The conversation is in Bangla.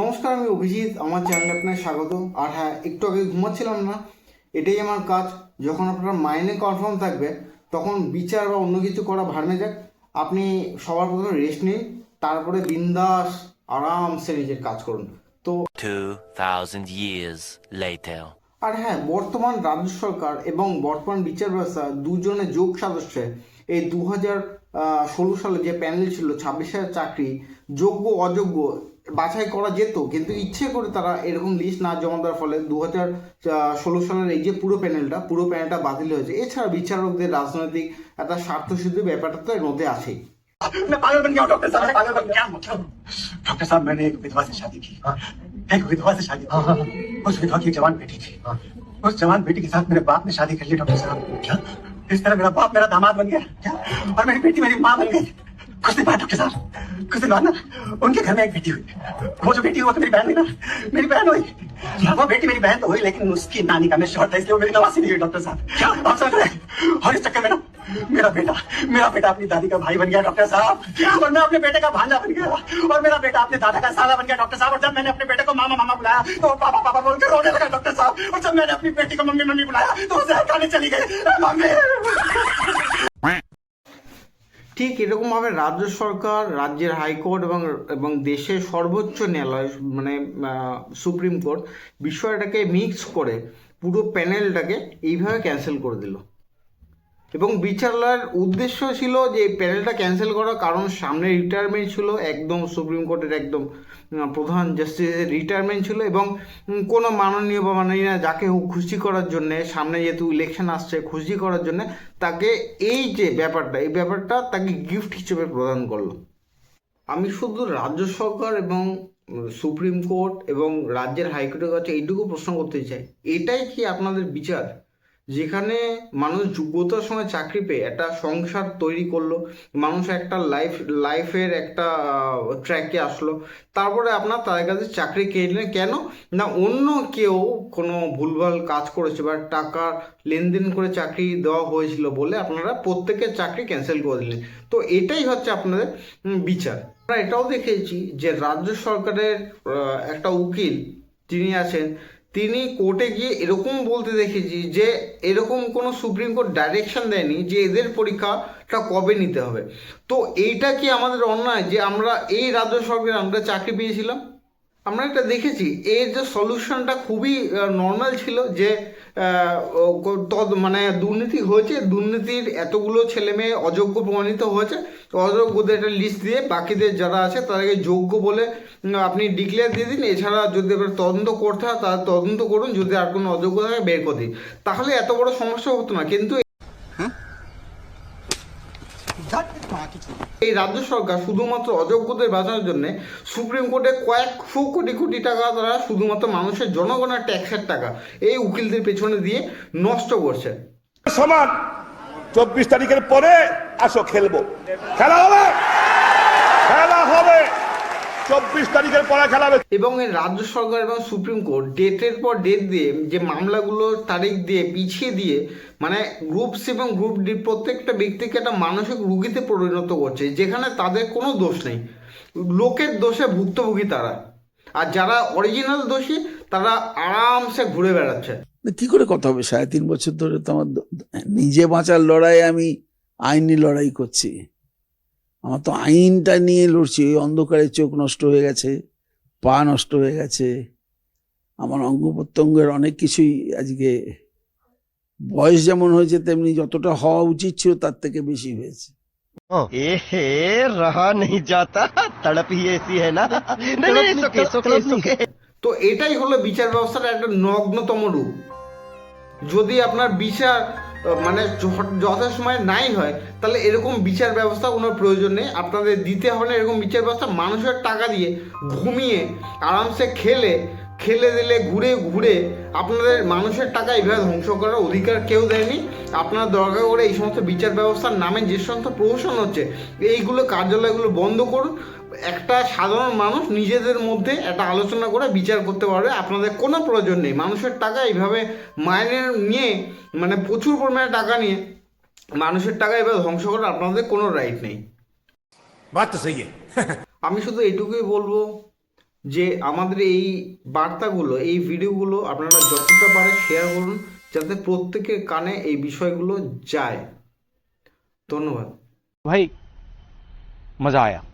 নমস্কার আমি অভিজিৎ। আমার চ্যানেলে আপনার স্বাগত আর হ্যাঁ একটু আগে ঘুমাচ্ছিলাম না এটাই আমার কাজ। যখন আপনার মাইনে কনফার্ম থাকবে তখন বিচার বা অন্য কিছু করা ভাড়মে যাক আপনি সবার প্রথমে রেস্ট নিন তারপরে বিন্দাস আরামসে নিজের কাজ করুন। তো 2,000 years আর হ্যাঁ বর্তমান রাজ্য সরকার এবং বর্তমান বিচার ব্যবস্থা দুজনের যোগ সদস্যে এই দু হাজার ষোলো সালে যে প্যানেল ছিল ছাব্বিশ হাজার চাকরি যোগ্য অযোগ্য বাছাই করা যেত কিন্তু ইচ্ছে করে তারা এরকম লিস্ট না জমা দেওয়ার ফলে দু হাজার ষোলো সালের এই যে পুরো প্যানেলটা পুরো প্যানেলটা বাতিল হয়েছে এছাড়া বিচারকদের রাজনৈতিক একটা স্বার্থসিদ্ধি ব্যাপারটা তো এর মধ্যে আছেই मैं पागल बन गया हूँ डॉक्टर साहब पागल बन गया मतलब डॉक्टर साहब मैंने एक विधवा से शादी की एक विधवा से शादी की उस विधवा की एक जवान बेटी थी उस जवान बेटी के साथ मेरे बाप ने शादी कर ली डॉक्टर साहब क्या इस तरह मेरा बाप मेरा दामाद बन गया क्या और मेरी बेटी मेरी माँ बन गई कुछ दिन बाद डॉक्टर साहब कुछ दिन बाद ना उनके घर में एक बेटी हुई। वो जो बेटी वो तो मेरी बहन हुई ना। मेरी बहन हुई। वो बेटी मेरी बहन तो हुई लेकिन उसकी नानी का मैं शॉर्ट था इसलिए वो मेरी नवासी नहीं हुई डॉक्टर साहब। क्या? आप समझ रहे और इस चक्कर में ना मेरा बेटा मेरा बेटा अपनी दादी का भाई बन गया डॉक्टर साहब। और मैं अपने बेटे का भांजा बन गया। और मेरा बेटा अपने दादा का साला बन गया डॉक्टर साहब। और जब मैंने अपने बेटे को मामा मामा बुलाया तो वो पापा पापा बोलकर रोने लगा डॉक्टर साहब। और जब मैंने अपनी बेटी को मम्मी मम्मी बुलाया तो उसे हटाने चली गई। मम्मी! ঠিক এরকমভাবে রাজ্য সরকার, রাজ্যের হাইকোর্ট এবং এবং দেশের সর্বোচ্চ ন্যায়ালয় মানে সুপ্রিম কোর্ট বিষয়টাকে মিক্স করে পুরো প্যানেলটাকে এইভাবে ক্যান্সেল করে দিল। এবং বিচারালয়ের উদ্দেশ্য ছিল যে প্যানেলটা ক্যান্সেল করার কারণ সামনে রিটায়ারমেন্ট ছিল, একদম সুপ্রিম কোর্টের একদম প্রধান জাস্টিসের রিটায়ারমেন্ট ছিল এবং কোনো মাননীয় বা মাননীয় যাকে হোক খুশি করার জন্যে, সামনে যেহেতু ইলেকশন আসছে খুশি করার জন্য, তাকে এই যে ব্যাপারটা, এই ব্যাপারটা তাকে গিফট হিসেবে প্রদান করল। আমি শুধু রাজ্য সরকার এবং সুপ্রিম কোর্ট এবং রাজ্যের হাইকোর্টের কাছে এইটুকু প্রশ্ন করতে চাই। এটাই কি আপনাদের বিচার? যেখানে মানুষ যোগ্যতার সময় চাকরি পেয়ে একটা সংসার তৈরি করল, মানুষ একটা লাইফ লাইফের একটা ট্র্যাকে আসলো। তারপরে আপনার তাদের কাছে চাকরি কেড়ে নিলেন। কেন? না, অন্য কেউ কোনো ভুলভাল কাজ করেছে বা টাকা লেনদেন করে চাকরি দেওয়া হয়েছিল বলে আপনারা প্রত্যেকের চাকরি ক্যান্সেল করে দিলেন। তো এটাই হচ্ছে আপনাদের বিচার। আমরা এটাও দেখেছি যে রাজ্য সরকারের একটা উকিল যিনি আছেন তিনি কোর্টে গিয়ে এরকম বলতে দেখেছি যে, এরকম কোনো সুপ্রিম কোর্ট ডাইরেকশন দেয়নি যে এদের পরীক্ষাটা কবে নিতে হবে। তো এইটা কি আমাদের অন্যায় যে আমরা এই রাজ্য সরকারের আমরা চাকরি পেয়েছিলাম? আমরা এটা দেখেছি। এর যে সলিউশনটা খুবই নর্মাল ছিল যে মানে দুর্নীতি হয়েছে, দুর্নীতির এতগুলো ছেলে মেয়ে অযোগ্য প্রমাণিত হয়েছে। তো অযোগ্যদের একটা লিস্ট দিয়ে বাকিদের যারা আছে তাদেরকে যোগ্য বলে আপনি ডিক্লেয়ার দিয়ে দিন। এছাড়া যদি এবার তদন্ত করতে হয়, তাহলে তদন্ত করুন। যদি আর কোনো অযোগ্য থাকে, বের করে দিন। তাহলে এত বড় সমস্যা হতো না। কিন্তু এই রাজ্য সরকার শুধুমাত্র অযোগ্যদের বাঁচানোর জন্য সুপ্রিম কোর্টে কয়েক কয়েকশো কোটি কোটি টাকা তারা শুধুমাত্র মানুষের জনগণের ট্যাক্সের টাকা এই উকিলদের পেছনে দিয়ে নষ্ট করছে। সমান চব্বিশ তারিখের পরে আসো খেলব। খেলা হবে! চব্বিশ তারিখের পরে খেলা হবে এবং রাজ্য সরকার এবং সুপ্রিম কোর্ট ডেটের পর ডেট দিয়ে যে মামলাগুলোর তারিখ দিয়ে পিছিয়ে দিয়ে মানে গ্রুপ সি এবং গ্রুপ ডি প্রত্যেকটা ব্যক্তিকে একটা মানসিক রুগীতে পরিণত করছে যেখানে তাদের কোনো দোষ নেই। লোকের দোষে ভুক্তভোগী তারা। আর যারা অরিজিনাল দোষী তারা আরামসে ঘুরে বেড়াচ্ছে। কি করে কথা হবে? সাড়ে তিন বছর ধরে তো আমার নিজে বাঁচার লড়াই আমি আইনি লড়াই করছি। আমার তো আইনটা নিয়ে লড়ছি ওই অন্ধকারে চোখ নষ্ট হয়ে গেছে পা নষ্ট হয়ে গেছে। আমার অঙ্গ প্রত্যঙ্গের অনেক কিছুই আজকে বয়স যেমন হয়েছে তেমনি যতটা হওয়া উচিত ছিল তার থেকে বেশি হয়েছে। তো এটাই হলো বিচার ব্যবস্থার একটা নগ্নতম রূপ। যদি আপনার বিচার মানে যথাসময়ে নাই হয়, তাহলে এরকম বিচার ব্যবস্থা কোনো প্রয়োজন নেই। আপনাদের দিতে হবে না, এরকম বিচার ব্যবস্থা মানুষের টাকা দিয়ে ঘুমিয়ে আরামসে খেলে খেলে দিলে ঘুরে ঘুরে আপনাদের মানুষের টাকা এইভাবে ধ্বংস করার অধিকার কেউ দেয়নি। আপনার দরকার করে এই সমস্ত বিচার ব্যবস্থার নামে যে সমস্ত প্রহসন হচ্ছে, এইগুলো কার্যালয়গুলো বন্ধ করুন। একটা সাধারণ মানুষ নিজেদের মধ্যে একটা আলোচনা করে বিচার করতে পারবে আপনাদের কোনো প্রয়োজন নেই। মানুষের টাকা এইভাবে মাইনে নিয়ে মানে প্রচুর পরিমাণে টাকা নিয়ে মানুষের টাকা এবার ধ্বংস করার আপনাদের কোনো রাইট নেই। আমি শুধু এটুকুই বলব যে আমাদের এই বার্তাগুলো এই ভিডিওগুলো আপনারা যতটা পারে শেয়ার করুন যাতে প্রত্যেকের কানে এই বিষয়গুলো যায়। ধন্যবাদ। ভাই মজা আয়া।